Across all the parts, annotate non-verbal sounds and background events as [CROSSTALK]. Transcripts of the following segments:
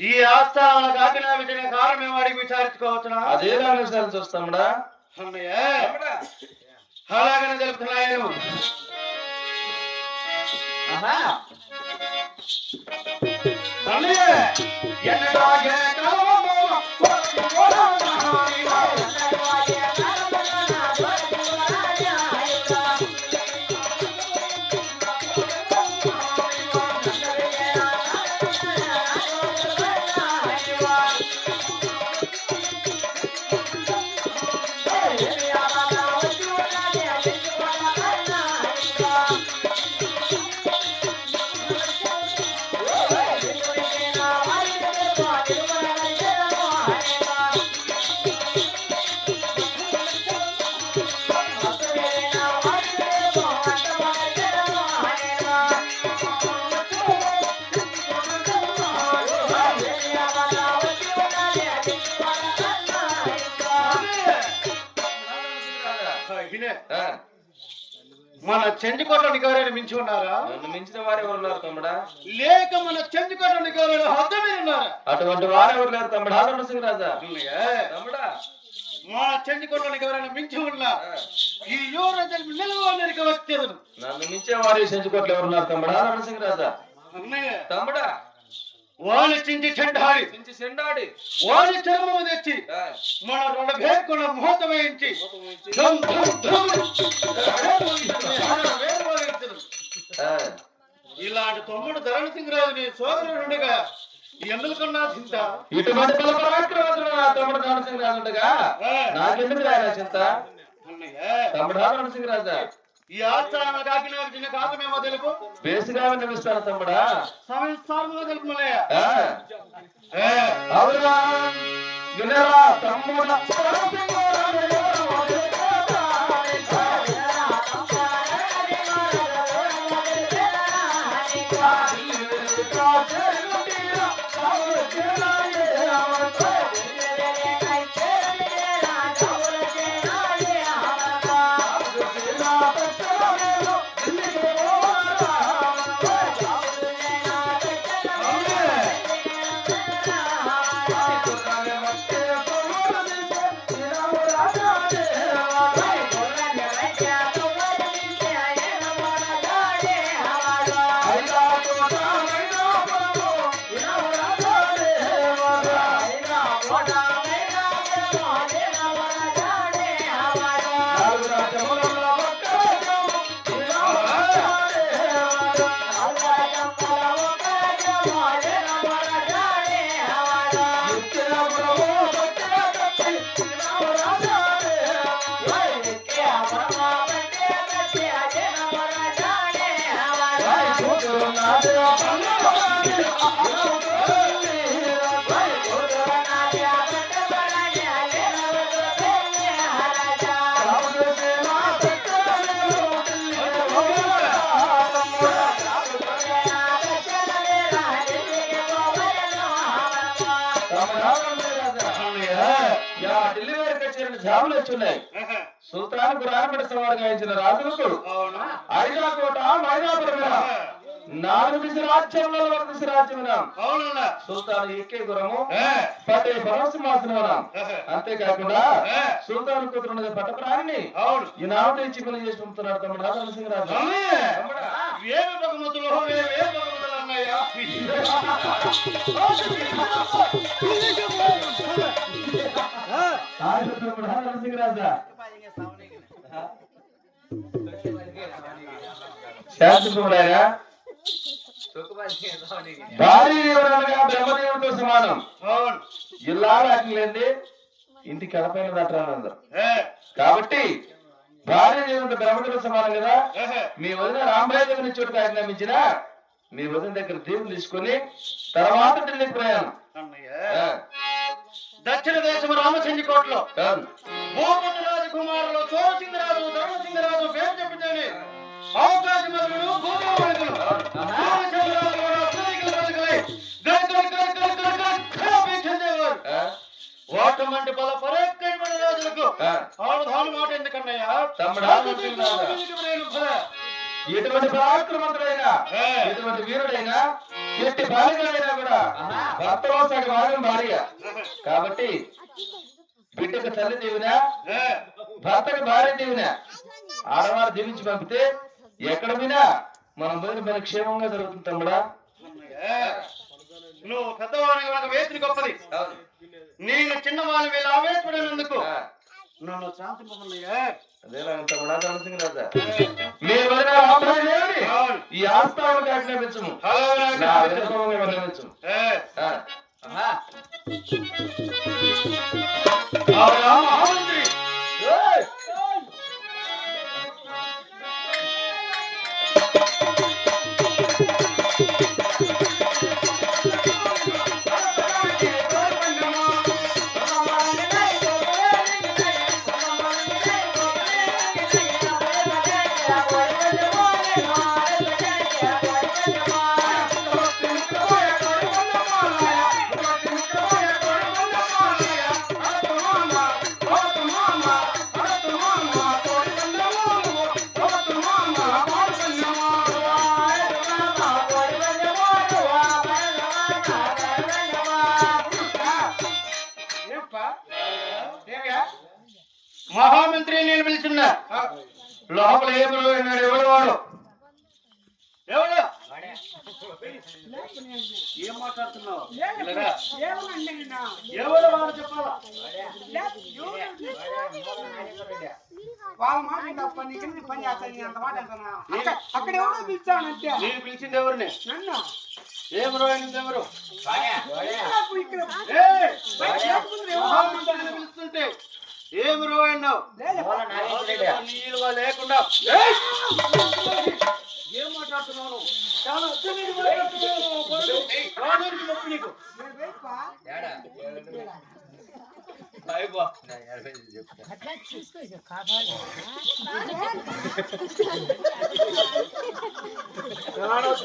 ఈ ఆస్థానాల కాకినా విజయ కారణం మేము అడిగి విచారించుకోవచ్చునా అదే విషయాలు చూస్తాముడా అన్నయ్య అలాగనే తెలుపుతున్నాయను అన్నయ్య ఎన్నడాగే మన చెంచుకోటలోని ఎవరైనా మించి ఉన్నారా? నన్ను మించిన వారు ఉన్నారు తమ్ముడా? లేక మన చెంచుకోటలోని ఎవరైనా హద్దు మీద ఉన్నారా? అటువంటి వారు లేరు తమ్ముడా? నరసింహ రాజా తమ్ముడా. మన చెంచుకోటలోని ఎవరైనా మించి ఉన్నా. ఈ యువరాజు నిలువ మెరుక వచ్చేదను నన్ను మించే వారు చెంచుకోట్లు ఎవరు ఉన్నారు తమ్ముడా? నరసింహ రాజా తమ్ముడా. వాళ్ళు చించి చెండాడి మించి చెండాడి వాళ్ళు చర్మము తెచ్చి మన రెండు భేకుల ముహూర్త వేయించి. ధరణ సింగరాజు నీ సోదరుడుగా ఎందుకన్నా చింత. ఇటువంటి నా తమ్ముడు నరసింహ రాజు ఉండగా నాకెందుకు రాయన చింత? తమ్ముడా రాజా ఈ చిన్న తెలుపు బేసిగా తమ్ముడా. సమయస్థానంలో తెలుపు ఏ, అవునా వినరా తమ్ముడ ఢిల్లీ జాబులు వచ్చున్నాయి. సుల్తాన్ గురాపడి సవాల్ గాయించిన రాజులకు అవునా. ఐరాకోట మైనాపురం నాలుగు దిశ రాజ్యంలో ఒక దిశ రాజ్యం సుల్తాన్ ఎక్కే గురము పట్టే పరమసింహాసనం అంతేకాకుండా. సుల్తాన్ కూతురున్నది పట్టప్రాణిని అవును. ఈ నామతో ఇచ్చి పని చేసి పంపుతున్నాడు తమ్ముడు రాజా అన్నయ్య, తమ్ముడా. ఏమి బహుమతులు? ఏమి బహుమతులు అన్నయ్య? [LAUGHS] భారీ బ్రహ్మదేవుడితో సమానం. లేని ఇంటి కడపైన దాటాలందరూ ఏ, కాబట్టి భార్య దేవుడు బ్రహ్మదేవుడు సమానం కదా? మీ వదిన రాంబాయి దగ్గర నుంచి చోటు ఆజ్ఞాపించిన మీ వదిన దగ్గర దేవుని తీసుకొని తర్వాత ఢిల్లీ ప్రయాణం. దక్షిణ దేశం రామచంద్రకోటలో. భూపతి రాజకుమారులు చోరసింగరాజు ధర్మసింగరాజు పేరు చెప్పితేనే అవకాశములను బల రాజులకు మాట ఎందుకన్నయ్యా? తమ్ముడా. ఎటువంటి పరాక్రమంతుడైనా. ఎటువంటి వీరుడైనా ఎట్టి బాలికలైనా కూడా భర్తలో సగం భాగం భార్య కాబట్టి బిడ్డకు తల్లి దీవినా భర్తకు భార్య దీవినా ఆడవారు దీవించి పంపితే ఎక్కడ పోయినా మనం పోయిన పని క్షేమంగా జరుగుతుంది తమ్ముడా. నువ్వు పెద్దవాడిని కనుక వేసిన గొప్పది. నేను చిన్నవాడిని వీళ్ళు ఆవేశపడినందుకు నన్ను రాజా మీరు వదిన దేవుని అవును. ఈ ఆస్థానానికి ఆజ్ఞాపించము నా వినపంగా విన్నవించము ఆ, ఆ లోపల ఎవడు వాడు? ఎవడు? ఏం మాట్లాడుతున్నావు. ఎవడు వాడు చెప్పాలా? వాళ్ళ మాట తప్ప నీకు పని చేస్తాను నేను అంత మాట అంటున్నా అక్కడ- ఎవడో పిలిచాను అంతే నేను పిలిచింది ఎవరిని? నన్ను. ఎవరు? ఎవరు పిలుస్తుంటే ఏ. నీళ్ళు లేకుండా నువ్వు? చాలా నీకు.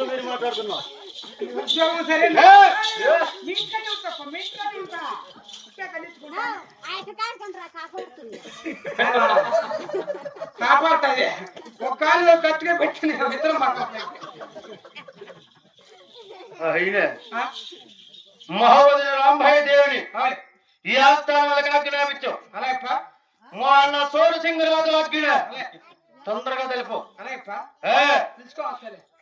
మీరు మాట్లాడుతున్నావు. ఉద్యోగం సరే కాపాడుతుంది. ఒక కాళ్ళు గట్టిగా పెట్టి నేను నిద్ర మాట్లాడలేదు అయినే మహావతి రాంభాయ్ దేవుని. ఈ ఆస్థానాలకు ఆజ్ఞాపించు అలాగప్ప మా అన్న సోరు సింగ్ రాజు ఆజ్ఞ తొందరగా తెలుపు. అలాగప్ప ఏ,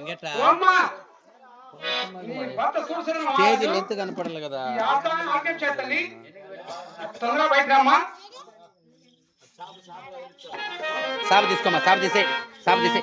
అంగట్రా స్టేజ్ లెంత్ కనపడాలి కదా. సాబ్ తీసుకోమా సాబ్ తీసే సాబ్ తీసే